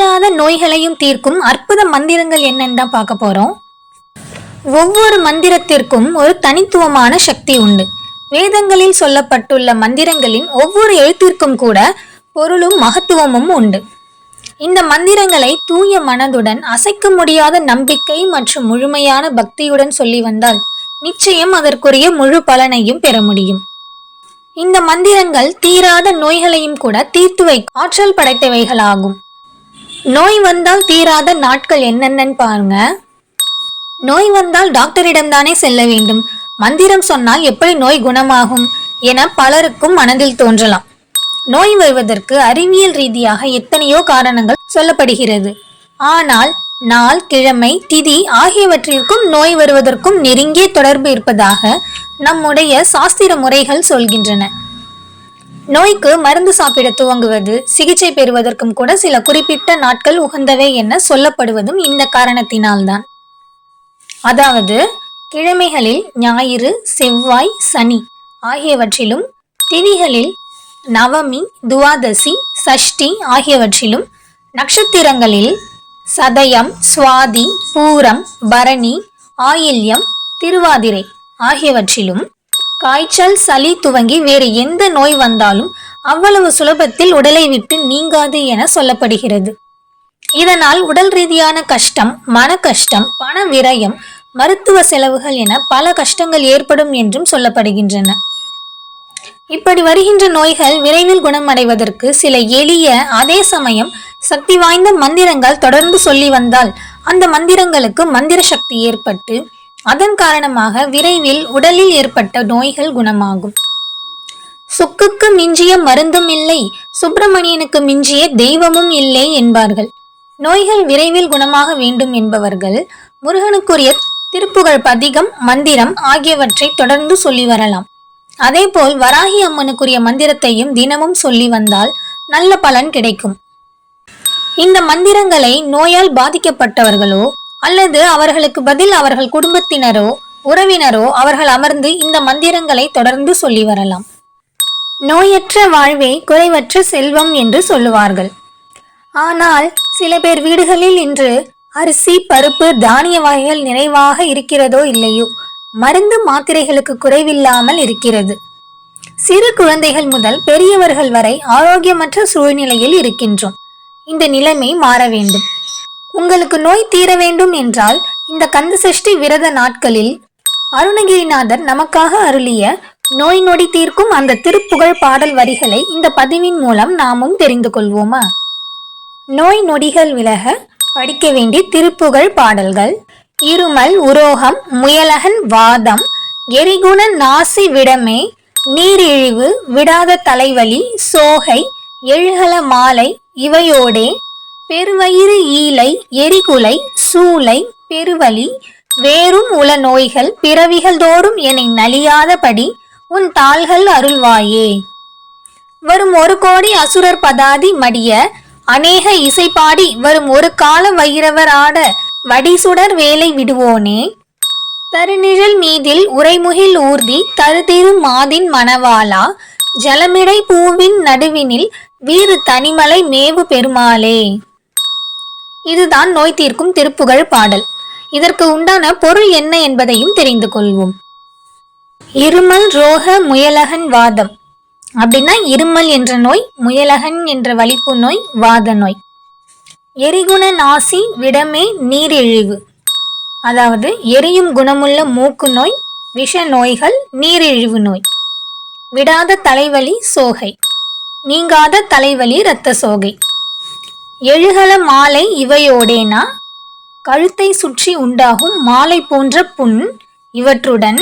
தீராத நோய்களையும் தீர்க்கும் அற்புத மந்திரங்கள் என்னன்னு தான் பார்க்க போறோம். ஒவ்வொரு மந்திரத்திற்கும் ஒரு தனித்துவமான சக்தி உண்டு. வேதங்களில் சொல்லப்பட்டுள்ள மந்திரங்களின் ஒவ்வொரு எழுத்திற்கும் கூட பொருளும் மகத்துவமும் உண்டு. இந்த மந்திரங்களை தூய மனதுடன் அசைக்க முடியாத நம்பிக்கை மற்றும் முழுமையான பக்தியுடன் சொல்லி வந்தால் நிச்சயம் அதற்குரிய முழு பலனையும் பெற முடியும். இந்த மந்திரங்கள் தீராத நோய்களையும் கூட தீர்த்து வை ஆற்றல் படைத்தவைகளாகும். நோய் வந்தால் தீராத நாட்கள் என்னென்னு பாருங்க. நோய் வந்தால் டாக்டரிடம் தானே செல்ல வேண்டும். மந்திரம் சொன்னால் எப்படி நோய் குணமாகும் என பலருக்கும் மனதில் தோன்றலாம். நோய் வருவதற்கு அறிவியல் ரீதியாக எத்தனையோ காரணங்கள் சொல்லப்படுகிறது. ஆனால் நாள் கிழமை திதி ஆகியவற்றிற்கும் நோய் வருவதற்கும் நெருங்கிய தொடர்பு இருப்பதாக நம்முடைய சாஸ்திர முறைகள் சொல்கின்றன. நோய்க்கு மருந்து சாப்பிட துவங்குவது சிகிச்சை பெறுவதற்கும் கூட சில குறிப்பிட்ட நாட்கள் உகந்தவை என சொல்லப்படுவதும் இந்த காரணத்தினால்தான். அதாவது கிழமைகளில் ஞாயிறு செவ்வாய் சனி ஆகியவற்றிலும் திதிகளில் நவமி துவாதசி சஷ்டி ஆகியவற்றிலும் நட்சத்திரங்களில் சதயம் சுவாதி பூரம் பரணி ஆயில்யம் திருவாதிரை ஆகியவற்றிலும் காய்ச்சல் சளி துவங்கி வேறு எந்த நோய் வந்தாலும் அவ்வளவு சுலபத்தில் உடலை விட்டு நீங்காது என சொல்லப்படுகிறது. இதனால் உடல் ரீதியான கஷ்டம் மன கஷ்டம் பண விரயம் மருத்துவ செலவுகள் என பல கஷ்டங்கள் ஏற்படும் என்றும் சொல்லப்படுகின்றன. இப்படி வருகின்ற நோய்கள் விரைவில் குணமடைவதற்கு சில எளிய அதே சமயம் சக்தி வாய்ந்த மந்திரங்கள் தொடர்ந்து சொல்லி வந்தால் அந்த மந்திரங்களுக்கு மந்திர சக்தி ஏற்பட்டு அதன் காரணமாக விரைவில் உடலில் ஏற்பட்ட நோய்கள் குணமாகும். சுக்குக்கு மிஞ்சிய மருந்தும் இல்லை சுப்பிரமணியனுக்கு மிஞ்சிய தெய்வமும் இல்லை என்பார்கள். நோய்கள் விரைவில் குணமாக வேண்டும் என்பவர்கள் முருகனுக்குரிய திருப்புகழ் பதிகம் மந்திரம் ஆகியவற்றை தொடர்ந்து சொல்லி வரலாம். அதேபோல் வராகி அம்மனுக்குரிய மந்திரத்தையும் தினமும் சொல்லி வந்தால் நல்ல பலன் கிடைக்கும். இந்த மந்திரங்களை நோயால் பாதிக்கப்பட்டவர்களோ அல்லது அவர்களுக்கு பதில் அவர்கள் குடும்பத்தினரோ உறவினரோ அவர்கள் அமர்ந்து இந்த மந்திரங்களை தொடர்ந்து சொல்லி வரலாம். நோயற்ற வாழ்வே குறைவற்ற செல்வம் என்று சொல்லுவார்கள். ஆனால் சில பேர் வீடுகளில் இன்று அரிசி பருப்பு தானிய வகைகள் நிறைவாக இருக்கிறதோ இல்லையோ மருந்து மாத்திரைகளுக்கு குறைவில்லாமல் இருக்கிறது. சிறு குழந்தைகள் முதல் பெரியவர்கள் வரை ஆரோக்கியமற்ற சூழ்நிலையில் இருக்கின்றோம். இந்த நிலைமை மாற வேண்டும். உங்களுக்கு நோய் தீர வேண்டும் என்றால் இந்த கந்த சஷ்டி விரத நாட்களில் அருணகிரிநாதர் நமக்காக அருளிய நோய் நொடி தீர்க்கும் அந்த திருப்புகழ் பாடல் வரிகளை இந்த பதிவின் மூலம் நாமும் தெரிந்து கொள்வோமா? நோய் நொடிகள் விலக படிக்க வேண்டிய திருப்புகழ் பாடல்கள். இருமல் உரோகம் முயலகன் வாதம் எரிகுண நாசி விடமே நீரிழிவு விடாத தலைவலி சோகை எழுகல மாலை இவையோடே பெருவயிறு ஈலை எரிகுலை சூளை பெருவலி வேறும் உல நோய்கள் பிறவிகள் தோறும் என்னை நலியாதபடி உன் தாள்கள் அருள்வாயே. வரும் ஒரு கோடி அசுரர் பதாதி மடிய அநேக இசை பாடி வரும் ஒரு கால வைரவர் ஆட வடிசுடர் வேலை விடுவோனே. தருநிழல் மீதில் உரைமுகில் ஊர்தி தருதிரு மாதின் மணவாளா ஜலமிடை பூவின் நடுவினில் வீறு தனிமலை மேவு பெருமாளே. இதுதான் நோய் தீர்க்கும் திருப்புகழ் பாடல். இதற்கு உண்டான பொருள் என்ன என்பதையும் தெரிந்து கொள்வோம். இருமல் ரோக முயலகன் வாதம். அப்படின்னா இருமல் என்ற நோய் முயலகன் என்ற வலிப்பு நோய் வாத நோய். எரிகுண நாசி விடமே நீரிழிவு. அதாவது எரியும் குணமுள்ள மூக்கு நோய் விஷ நோய்கள் நீரிழிவு நோய். விடாத தலைவலி சோகை. நீங்காத தலைவலி இரத்த சோகை. எழுகல மாலை இவையோடேனா? கழுத்தை சுற்றி உண்டாகும் மாலை போன்ற புண் இவற்றுடன்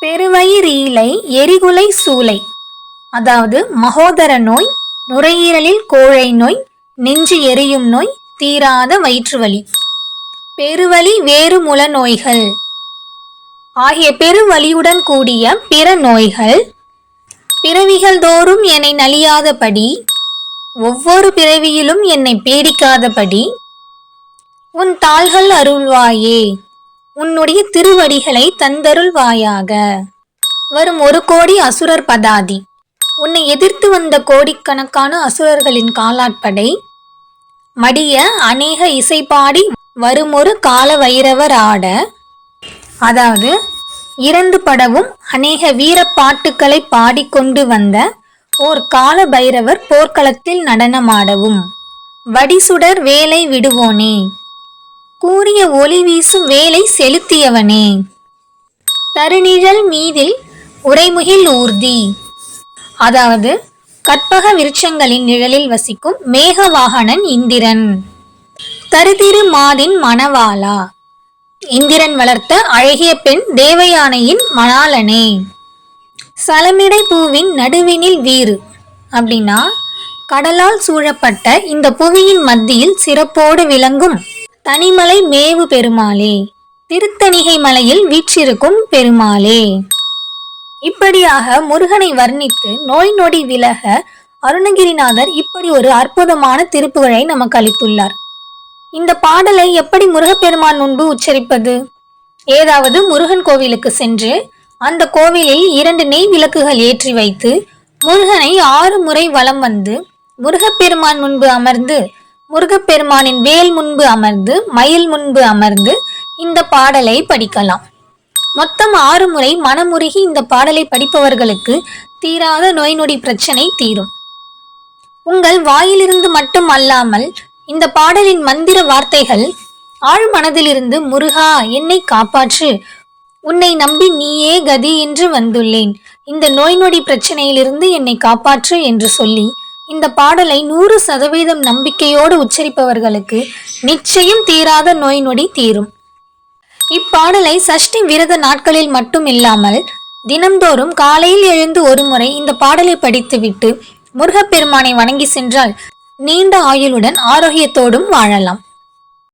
பெருவயிரீலை எரிகுலை சூளை அதாவது மகோதர நோய் நுரையீரலில் கோழை நோய் நெஞ்சு எரியும் நோய் தீராத வயிற்றுவலி. பெருவலி வேறு முல நோய்கள். ஆகிய பெருவலியுடன் கூடிய பிற நோய்கள் பிறவிகள் தோறும் என்னை நலியாதபடி ஒவ்வொரு பிறவியிலும் என்னை பீடிக்காதபடி உன் தாள்கள் அருள்வாயே உன்னுடைய திருவடிகளை தந்தருள்வாயாக. வரும் ஒரு கோடி அசுரர் பதாதி உன்னை எதிர்த்து வந்த கோடிக்கணக்கான அசுரர்களின் காலாட்படை மடிய அநேக இசைப்பாடி வருமொரு கால வைரவர் ஆட அதாவது இறந்து படவும் அநேக வீரப்பாட்டுக்களை பாடிக்கொண்டு வந்த ஓர் கால பைரவர் போர்க்களத்தில் நடனமாடவும். வடிசுடர் வேலை விடுவோனே. கூறிய ஒளி வீசும் வேலை செலுத்தியவனே. தருநிழல் மீதில் உரைமுகில் ஊர்தி. அதாவது கற்பக விருட்சங்களின் நிழலில் வசிக்கும் மேகவாகனன் இந்திரன். தருதிரு மாதின் மணவாளா. இந்திரன் வளர்த்த அழகிய பெண் தேவயானையின் மணாளனே. சலமிடை பூவின் நடுவினில் வீறு. அப்படின்னா கடலால் சூழப்பட்ட இந்த புவியின் மத்தியில் சிறப்போடு விளங்கும் தனிமலை மேவு பெருமாளே. திருத்தணிகை மலையில் வீற்றிருக்கும் பெருமாளே. இப்படியாக முருகனை வர்ணித்து நோய் நொடி விலக அருணகிரிநாதர் இப்படி ஒரு அற்புதமான திருப்புகழை நமக்கு அளித்துள்ளார். இந்த பாடலை எப்படி முருகப்பெருமான் முன்பு உச்சரிப்பது? ஏதாவது முருகன் கோவிலுக்கு சென்று அந்த கோவிலில் இரண்டு நெய் விளக்குகள் ஏற்றி வைத்து முருகனை ஆறு முறை வலம் வந்து முருகப்பெருமான் முன்பு அமர்ந்து முருகப்பெருமானின் வேல் முன்பு அமர்ந்து மயில் முன்பு அமர்ந்து இந்த பாடலை படிக்கலாம். மொத்தம் ஆறு முறை மனமுருகி இந்த பாடலை படிப்பவர்களுக்கு தீராத நோய் நொடி பிரச்சனை தீரும். உங்கள் வாயிலிருந்து மட்டும் அல்லாமல் இந்த பாடலின் மந்திர வார்த்தைகள் ஆழ் மனதிலிருந்து முருகா என்னை காப்பாற்று உன்னை நம்பி நீயே கதி என்று வந்துள்ளேன். இந்த நோய் நொடி பிரச்சனையிலிருந்து என்னை காப்பாற்று என்று சொல்லி இந்த பாடலை நூறு சதவீதம் நம்பிக்கையோடு உச்சரிப்பவர்களுக்கு நிச்சயம் தீராத நோய் நொடி தீரும். இப்பாடலை சஷ்டி விரத நாட்களில் மட்டும் இல்லாமல் தினம்தோறும் காலையில் எழுந்து ஒரு முறை இந்த பாடலை படித்துவிட்டு முருகப்பெருமானை வணங்கி சென்றால் நீண்ட ஆயுளுடன் ஆரோக்கியத்தோடும் வாழலாம்.